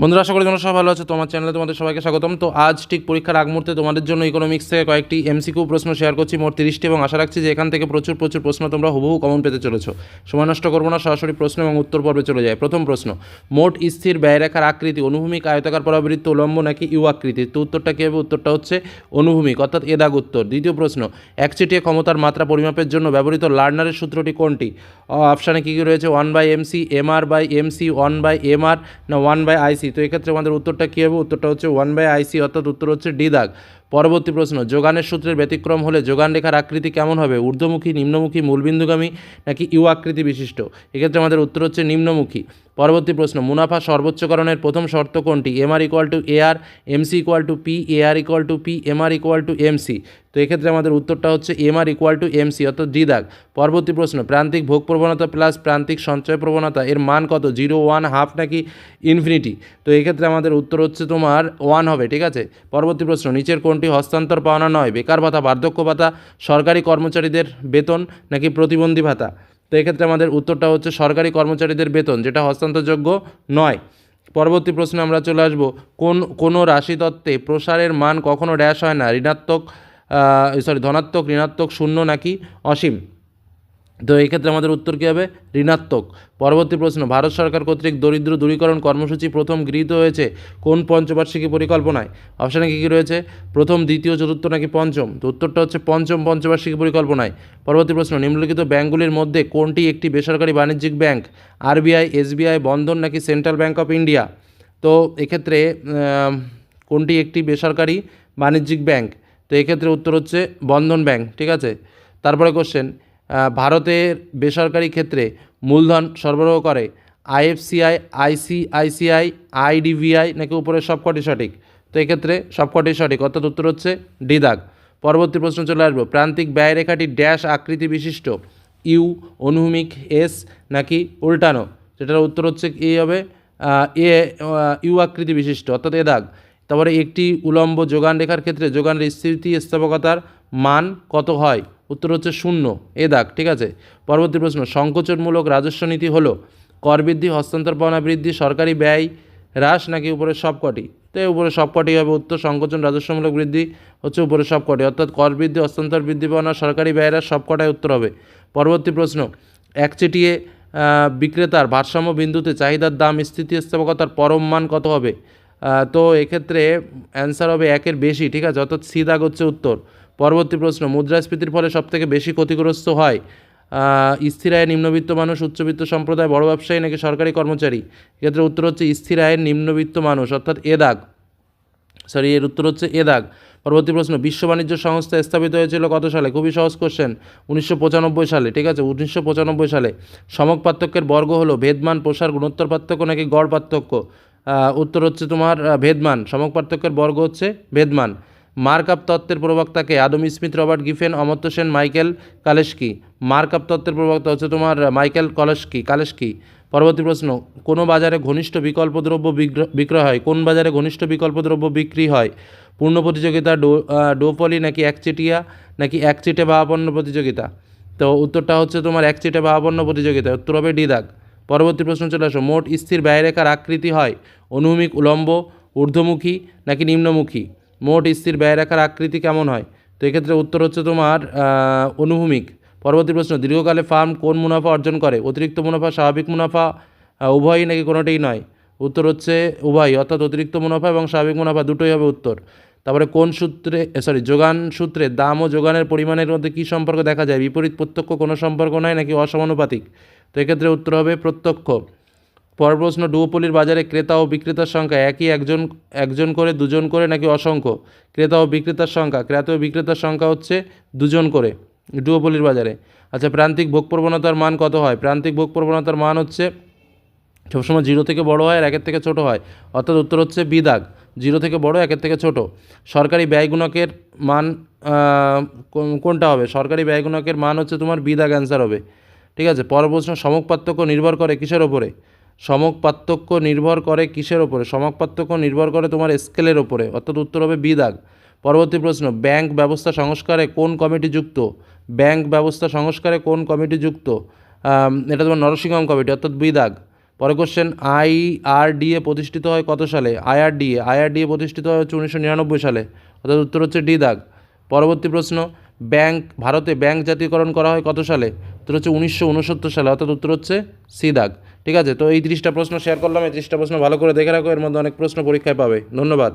বন্ধুরা, আশা করি তোমরা সবাই ভালো আছো। তোমার চ্যানেলে তোমাদের সবাইকে স্বাগতম। তো আজ ঠিক পরীক্ষার আগ মুহূর্তে তোমাদের জন্য ইকোনমিক্স থেকে কয়েকটি এমসিকিউ প্রশ্ন শেয়ার করছি, মোট তিরিশটি, এবং আশা রাখছি যে এখান থেকে প্রচুর প্রচুর প্রশ্ন তোমরা হুবহু কমন পেতে চলেছো। সময় নষ্ট করব না, সরাসরি প্রশ্ন এবং উত্তর পর্বে চলে যায় প্রথম প্রশ্ন, মোট স্থির ব্যয়রেখার আকৃতি, অনুভূমিক আয়তাকার পরাবৃত্ত, উলম্ব নাকি ইউ আকৃতি? তো উত্তরটা কী হবে? উত্তরটা হচ্ছে অনুভূমিক, অর্থাৎ এ দাগ উত্তর। দ্বিতীয় প্রশ্ন, একচেটিয়া ক্ষমতার মাত্রা পরিমাপের জন্য ব্যবহৃত লার্নারের সূত্রটি কোনটি? অপশানে কী কী রয়েছে? One by MC MR by MC one by MR না ওয়ান বাই আইসি তো এক্ষেত্রে আমাদের উত্তরটা কী হবে? উত্তরটা হচ্ছে ওয়ান বাই আইসি অর্থাৎ উত্তর হচ্ছে ডি দাগ। পরবর্তী প্রশ্ন, যোগানের সূত্রের ব্যতিক্রম হলে যোগান রেখার আকৃতি কেমন হবে? ঊর্ধ্বমুখী, নিম্নমুখী, মূলবিন্দুগামী নাকি ইউ আকৃতি বিশিষ্ট? এক্ষেত্রে আমাদের উত্তর হচ্ছে নিম্নমুখী। পরবর্তী প্রশ্ন, মুনাফা সর্বোচ্চকরণের প্রথম শর্ত কোনটি? MR equal to AR MC equal to P AR equal to P MR equal to MC তো এক্ষেত্রে আমাদের উত্তরটা হচ্ছে এমআর ইকুয়াল টু এমসি অর্থাৎ ডি দাগ পরবর্তী প্রশ্ন, প্রান্তিক ভোগ প্রবণতা প্লাস প্রান্তিক সঞ্চয় প্রবণতা, এর মান কত? জিরো, ওয়ান, হাফ নাকি ইনফিনিটি? তো এক্ষেত্রে আমাদের উত্তর হচ্ছে তোমার ওয়ান হবে, ঠিক আছে? পরবর্তী প্রশ্ন, নিচের কোনটি হস্তান্তর পাওনা নয়। বেকার ভাতা, বার্ধক্য ভাতা, সরকারি কর্মচারীদের বেতন নাকি প্রতিবন্ধী ভাতা? তো এক্ষেত্রে আমাদের উত্তরটা হচ্ছে সরকারি কর্মচারীদের বেতন, যেটা হস্তান্তরযোগ্য নয়। পরবর্তী প্রশ্নে আমরা চলে আসব, কোন, কোনো রাশিতত্ত্বে প্রসারের মান কখনো ড্যাশ হয় না? ঋণাত্মক সরি ধনাত্মক, ঋণাত্মক, শূন্য নাকি অসীম? তো এই ক্ষেত্রে আমাদের উত্তর কী হবে? ঋণাত্মক। পরবর্তী প্রশ্ন, ভারত সরকার কর্তৃক দরিদ্র দূরীকরণ কর্মসূচি প্রথম গৃহীত হয়েছে কোন পঞ্চবার্ষিকী পরিকল্পনায়? অপশানে কী কী রয়েছে? প্রথম, দ্বিতীয়, চতুর্থ নাকি পঞ্চম? তো উত্তরটা হচ্ছে পঞ্চম পঞ্চবার্ষিকী পরিকল্পনায়। পরবর্তী প্রশ্ন, নিম্নলিখিত ব্যাঙ্কগুলির মধ্যে কোনটি একটি বেসরকারি বাণিজ্যিক ব্যাংক? আরবিআই, এসবিআই, বন্ধন নাকি সেন্ট্রাল ব্যাংক অফ ইন্ডিয়া? তো এক্ষেত্রে কোনটি একটি বেসরকারি বাণিজ্যিক ব্যাংক? তো এক্ষেত্রে উত্তর হচ্ছে বন্ধন ব্যাংক, ঠিক আছে? তারপরে কোশ্চেন ভারতের বেসরকারি ক্ষেত্রে মূলধন সরবরাহ করে আইএফসিআই, আইসিআইসিআই আইডিভিআই নাকি উপরের সবকটি সঠিক? তো এক্ষেত্রে সবকটি সঠিক। অর্থাৎ উত্তর হচ্ছে ডি দাগ। পরবর্তী প্রশ্ন চলে আসব। প্রান্তিক ব্যয়রেখাটি ড্যাশ আকৃতি বিশিষ্ট। ইউ অনুভূমিক এস নাকি উল্টানো? যেটার উত্তর হচ্ছে কি হবে? এ ইউ আকৃতি বিশিষ্ট, অর্থাৎ এ দাগ। তারপরে একটি উলম্ব যোগান রেখার ক্ষেত্রে যোগানের স্থিতিস্থাপকতার মান কত হয়? উত্তর হচ্ছে শূন্য। এ দাগ, ঠিক আছে? পরবর্তী প্রশ্ন, সংকোচনমূলক রাজস্ব নীতি হলো কর বৃদ্ধি, হস্তান্তর পাওনা বৃদ্ধি, সরকারি ব্যয় হ্রাস নাকি উপরের সবকটি? তো উপরে সবকটি হবে উত্তর, সংকোচন, রাজস্বমূলক বৃদ্ধি হচ্ছে উপরের সবকটি। অর্থাৎ কর বৃদ্ধি, হস্তান্তর বৃদ্ধি, পাওনা, সরকারি ব্যয় হ্রাস, সবকটাই উত্তর হবে। পরবর্তী প্রশ্ন, একচেটিয়ে বিক্রেতার ভারসাম্য বিন্দুতে চাহিদার দাম, স্থিতিস্থাপকতার পরম মান কত হবে? তো এক্ষেত্রে অ্যান্সার হবে একের বেশি, ঠিক আছে? অর্থাৎ সি দাগ হচ্ছে উত্তর। পরবর্তী প্রশ্ন, মুদ্রাস্ফীতির ফলে সবথেকে বেশি ক্ষতিগ্রস্ত হয় স্থির আয়ের নিম্নবিত্ত মানুষ, উচ্চবিত্ত সম্প্রদায়, বড় ব্যবসায়ী নাকি সরকারি কর্মচারী? এক্ষেত্রে উত্তর হচ্ছে স্থির আয়ের নিম্নবিত্ত মানুষ, অর্থাৎ এ দাগ। সরি এর উত্তর হচ্ছে এ দাগ। পরবর্তী প্রশ্ন, বিশ্ব বাণিজ্য সংস্থা স্থাপিত হয়েছিল কত সালে? খুবই সহজ কোশ্চেন উনিশশো পঁচানব্বই সালে, ঠিক আছে? উনিশশো পঁচানব্বই সালে। সমক পার্থক্যের বর্গ হলো ভেদমান, প্রসার, গুণোত্তর পার্থক্য নাকি গড় পার্থক্য? উত্তর হচ্ছে তোমার ভেদমান। সমক পার্থক্যের বর্গ হচ্ছে ভেদমান। মার্কআপ তত্ত্বের প্রবক্তাকে Adam Smith, Robert Giffen, Amartya Sen, Michael Kalecki. Markup তত্ত্বের প্রবক্তা হচ্ছে তোমার মাইকেল কলেস্কি, কালেস্কি। পরবর্তী প্রশ্ন, কোনো বাজারে ঘনিষ্ঠ বিকল্প দ্রব্য বিক্রয় হয়? কোন বাজারে ঘনিষ্ঠ বিকল্প দ্রব্য বিক্রি হয়? পূর্ণ প্রতিযোগিতা, ডো ডোপলি নাকি একচেটিয়া নাকি একচিটে ভাবাপন্ন প্রতিযোগিতা? তো উত্তরটা হচ্ছে তোমার একচিটে ভাবাপন্ন প্রতিযোগিতা, উত্তর হবে ডি দাগ পরবর্তী প্রশ্ন চলে আসো, মোট স্থির ব্যয়রেখার আকৃতি হয় অনুভূমিক, উলম্ব, ঊর্ধ্বমুখী নাকি নিম্নমুখী? মোট স্থির ব্যয়রেখার আকৃতি কেমন হয়? তো এক্ষেত্রে উত্তর হচ্ছে তোমার অনুভূমিক। পরবর্তী প্রশ্ন, দীর্ঘকালে ফার্ম কোন মুনাফা অর্জন করে? অতিরিক্ত মুনাফা, স্বাভাবিক মুনাফা উভয়ই নাকি কোনোটাই নয়? উত্তর হচ্ছে উভয় অর্থাৎ অতিরিক্ত মুনাফা এবং স্বাভাবিক মুনাফা দুটোই হবে উত্তর। তারপরে কোন সূত্রে সরি যোগান সূত্রে দাম ও যোগানের পরিমাণের মধ্যে কী সম্পর্ক দেখা যায়? বিপরীত প্রত্যক্ষ কোনো সম্পর্ক নয় নাকি অসমানুপাতিক? তো এক্ষেত্রে উত্তর হবে প্রত্যক্ষ। পরের প্রশ্ন ডুওপলির বাজারে ক্রেতা ও বিক্রেতার সংখ্যা একই, একজন একজন করে, দুজন করে নাকি অসংখ্য? ক্রেতা ও বিক্রেতার সংখ্যা, ক্রেতা ও বিক্রেতার সংখ্যা হচ্ছে দুজন করে ডুওপলির বাজারে। আচ্ছা প্রান্তিক ভোগ প্রবণতার মান কত হয়? প্রান্তিক ভোগ প্রবণতার মান হচ্ছে, সবসময় জিরো থেকে বড় হয় আর একের থেকে ছোট হয়। অর্থাৎ উত্তর হচ্ছে বিদাগ জিরো থেকে বড়, একের থেকে ছোট। সরকারি ব্যয় গুণকের মান কোন- কোনটা হবে? সরকারি ব্যয় গুণকের মান হচ্ছে তোমার বিদাগ অ্যান্সার হবে। ঠিক আছে? পরের প্রশ্ন সমক পার্থক্য নির্ভর করে কিসের ওপরে? সমক পার্থক্য নির্ভর করে কিসের ওপরে? সমক পার্থক্য নির্ভর করে তোমার স্কেলের ওপরে। অর্থাৎ উত্তর হবে বিদাগ। পরবর্তী প্রশ্ন, ব্যাংক ব্যবস্থা সংস্কারে কোন কমিটি যুক্ত? ব্যাংক ব্যবস্থা সংস্কারে কোন কমিটি যুক্ত? এটা তোমার নরসিংহম কমিটি, অর্থাৎ বিদাগ। পরের কোশ্চেন আইআরডিএ প্রতিষ্ঠিত হয় কত সালে? আইআরডিএ আইআরডিএ প্রতিষ্ঠিত হয় হচ্ছে উনিশশো নিরানব্বই সালে। অর্থাৎ উত্তর হচ্ছে ডি দাগ পরবর্তী প্রশ্ন, ব্যাংক, ভারতে ব্যাংক জাতীয়করণ করা হয় কত সালে? উত্তর হচ্ছে উনিশশো উনসত্তর সালে, অর্থাৎ উত্তর হচ্ছে সি দাগ ঠিক আছে? তো এই তিরিশটা প্রশ্ন শেয়ার করলাম, এই তিরিশটা প্রশ্ন ভালো করে দেখে রাখো, এর মধ্যে অনেক প্রশ্ন পরীক্ষায় পাবে। ধন্যবাদ।